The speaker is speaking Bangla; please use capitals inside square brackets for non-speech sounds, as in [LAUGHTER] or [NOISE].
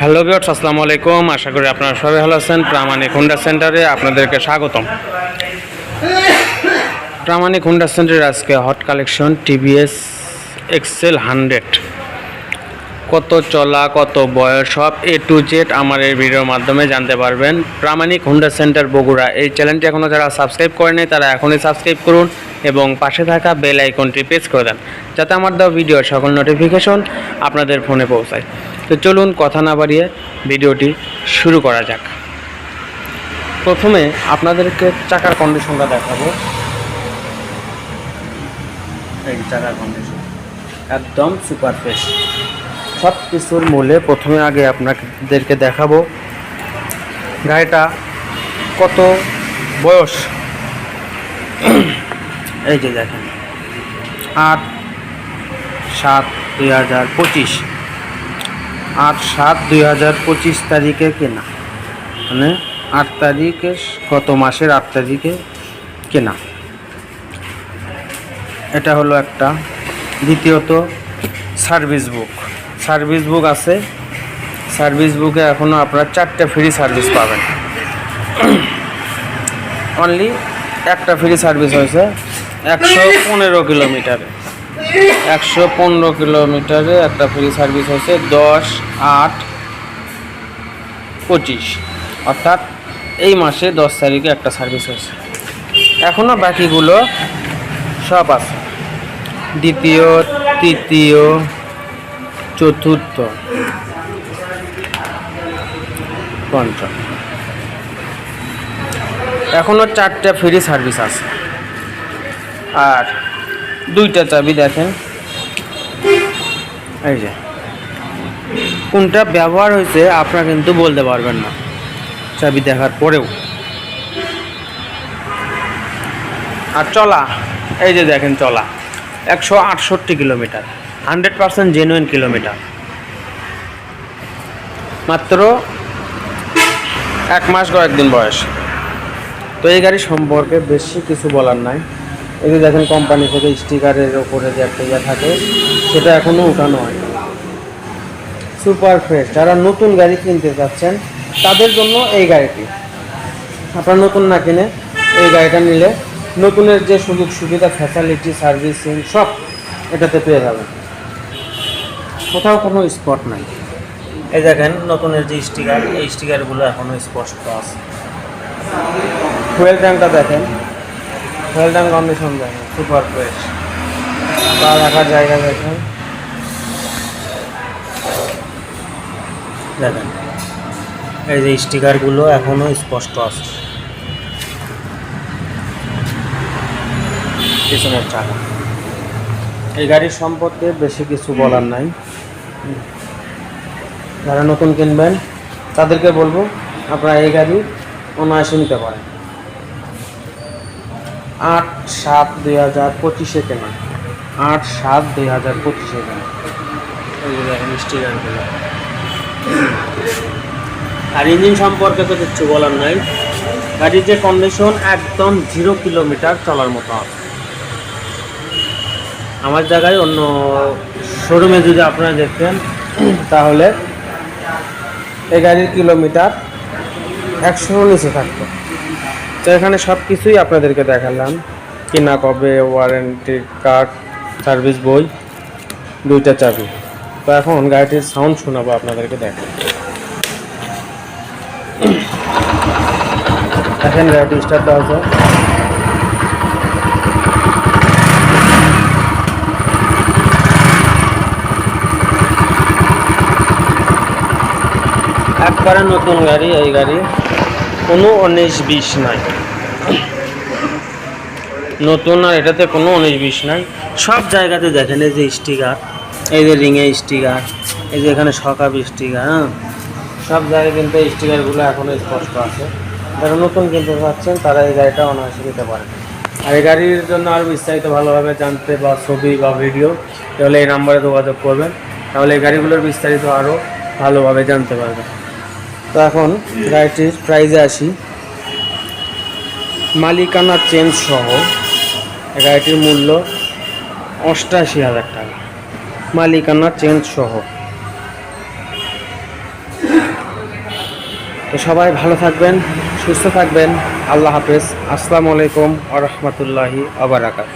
হ্যালো বিয়ার্স আসসালামু আলাইকুম। আশা করি আপনারা সবাই ভালো আছেন। প্রামাণিক হুন্ডা সেন্টারে আপনাদেরকে স্বাগতম। প্রামাণিক হুন্ডা সেন্টারে আজকে hot collection TVS XL hundred. কত চলা, কত বয়স, সব এ টু জেড আমার এই ভিডিওর মাধ্যমে জানতে পারবেন। Pramanik Honda centre Bogura. এই চ্যানেলটি এখনও যারা সাবস্ক্রাইব করেনি, তারা এখনই সাবস্ক্রাইব করুন। এবং পাশে থাকা বেল আইকনটি প্রেস করে দেন, যাতে আমার দেওয়া ভিডিওর সকল নোটিফিকেশন আপনাদের ফোনে পৌঁছায়। তো চলুন কথা না বাড়িয়ে ভিডিওটি শুরু করা যাক। প্রথমে আপনাদেরকে চাকার কন্ডিশনটা দেখাবো। এই চাকার কন্ডিশন একদম সুপার ফ্রেশ সব কিছুর মূলে প্রথমে আগে আপনাদেরকে দেখাবো গাড়িটা কত বয়স। এই যে দেখেন, আট সাত দুই হাজার পঁচিশ। আট সাত দুই হাজার পঁচিশ তারিখে কেনা। মানে আট তারিখে গত মাসের আট তারিখে কেনা। এটা হলো একটা দ্বিতীয়ত সার্ভিস বুক। সার্ভিস বুক আছে। সার্ভিস বুকে এখনও আপনারা চারটে ফ্রি সার্ভিস পাবেন। [CLEARS THROAT] অনলি একটা ফ্রি সার্ভিস হয়েছে। একশো পনেরো কিলোমিটারে। একশো পনেরো কিলোমিটারে একটা ফ্রি সার্ভিস হয়েছে দশ আট পঁচিশ। অর্থাৎ এই মাসে দশ তারিখে একটা সার্ভিস হয়েছে। এখনও বাকিগুলো সব আছে। দ্বিতীয়, তৃতীয়, চতুর্থ, পঞ্চম। এখনও চারটে ফ্রি সার্ভিস আছে। আর দুইটা চাবি দেখেন। এই যে। কোনটা ব্যবহার হয়েছে আপনারা কিন্তু বলতে পারবেন না। চাবি দেখার পরেও। আর চলা, এই যে দেখেন চলা। একশো আটষট্টি kilometre, hundred percent genuine kilometre. মাত্র এক মাস কয়েকদিন বয়স। তো এই গাড়ি সম্পর্কে বেশি কিছু বলার নাই। এই যে দেখেন কোম্পানি থেকে স্টিকারের ওপরে যে একটা ইয়ে থাকে সেটা এখনও উঠানো হয়। সুপার ফ্রেশ যারা নতুন গাড়ি কিনতে চাচ্ছেন তাদের জন্য এই গাড়িটি। আপনারা নতুন না কিনে এই গাড়িটা নিলে নতুনের যে সুযোগ সুবিধা ফ্যাসিলিটি সার্ভিসিং সব এটাতে পেয়ে যাবেন। কোথাও কোনো স্পট নাই। এই দেখেন নতুনের যে স্টিকার এই স্টিকারগুলো এখনও স্পষ্ট আছে। ফুয়েল ট্যাঙ্কটা দেখেন। ট্যাঙ্ক কন্ডিশন দেখেন সুপার ফ্রেশ পা রাখার জায়গা দেখেন দেখেন এই যে স্টিকারগুলো এখনও স্পষ্ট আছে। পিছনের চাকা। এই গাড়ির সম্পর্কে বেশি কিছু বলার নাই। যারা নতুন কিনবেন তাদেরকে বলব আপনারা এই গাড়ি অনায়াসে নিতে পারেন। আট সাত দুই হাজার পঁচিশে কেনা। আট সাত দুই হাজার পঁচিশে কেনা। এই আর ইঞ্জিন সম্পর্কে তো কিচ্ছু বলার নাই। গাড়ির যে কন্ডিশন একদম জিরো কিলোমিটার চলার মতো আছে। আমার জায়গায় অন্য শোরুমে যদি আপনারা দেখতেন, তাহলে এই গাড়ির কিলোমিটার একশোর নিচে থাকতো। তো এখানে সব কিছুই আপনাদেরকে দেখালাম। কিনা কবে ওয়ারেন্টি কার্ড সার্ভিস বই, দুইটা চাবি। তো এখন গাড়িটির সাউন্ড শোনাবো আপনাদেরকে দেখেন দেখেন গাড়িটি স্টার্ট দেওয়া একবারে নতুন গাড়ি, এই গাড়ি। কোনো উনিশ বিশ নাই। নতুন আর এটাতে কোনো উনিশ বিশ নাই। সব জায়গাতে দেখেন এই যে স্টিকার, এই যে রিঙে স্টিকার, এই যে এখানে সকাপ স্টিকার হ্যাঁ? সব জায়গায় কিন্তু এই স্টিকারগুলো এখনও স্পষ্ট আছে। যারা নতুন কিনতে চাচ্ছেন, তারা এই গাড়িটা অনায়াসে নিতে পারেন। আর এই গাড়ির জন্য আরও বিস্তারিত ভালোভাবে জানতে বা ছবি বা ভিডিও, তাহলে এই নাম্বারে যোগাযোগ করবেন। তাহলে এই গাড়িগুলোর বিস্তারিত আরও ভালোভাবে জানতে পারবেন। তো এখন গাড়িটির প্রাইজে আসি। মালিকানা চেঞ্জ সহ গাড়িটির মূল্য অষ্টাশি হাজার টাকা। মালিকানা চেঞ্জ সহ। তো সবাই ভালো থাকবেন, সুস্থ থাকবেন। আল্লাহ হাফেজ। আসসালামু আলাইকুম আ রহমতুল্লাহি আবরাকাত